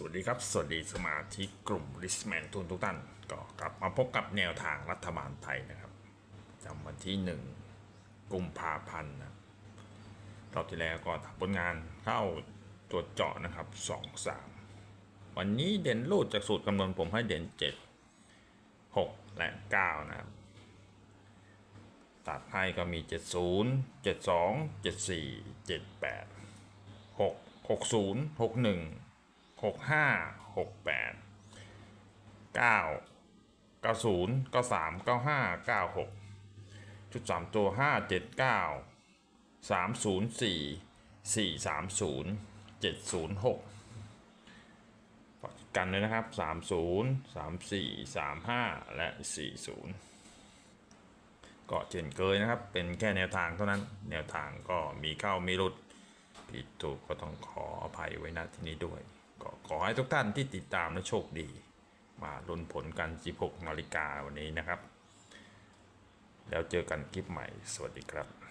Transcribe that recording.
สวัสดีครับ สวัสดีสมาชิกกลุ่มริสแมนทุนทุกท่าน ก็กลับมาพบกับแนวทางรัฐบาลไทยนะครับจำวันที่ 1กุมภาพันธ์นะรอบที่แล้วก็ทำผลงานเข้าตรวจเจาะนะครับ 2 3 วันนี้เด่นรูดจากสูตรคำนวณผมให้เด่น 7 6 และ 9 นะครับ ตัดให้ก็มี 70 72 74 78 6 60 61 หกห้าหกแปดเก้าเก้าศูนย์เก้าสามเก้าห้าเก้าหกชุดสามตัวห้าเจ็ดเก้าสามศูนย์สี่สี่สามศูนย์เจ็ดศูนย์หกกันเลยนะครับสามศูนย์สามสี่สามห้าและสี่ศูนย์ก็เช่นเคยนะครับ เป็นแค่แนวทางเท่านั้น แนวทางก็มีเข้ามีหลุด ผิดถูกก็ต้องขออภัยไว้ณที่นี้ด้วย ขอให้ทุกท่านที่ติดตามและโชคดี มาลุ้นผลกัน 16นาฬิกาวันนี้นะครับ แล้วเจอกันคลิปใหม่ สวัสดีครับ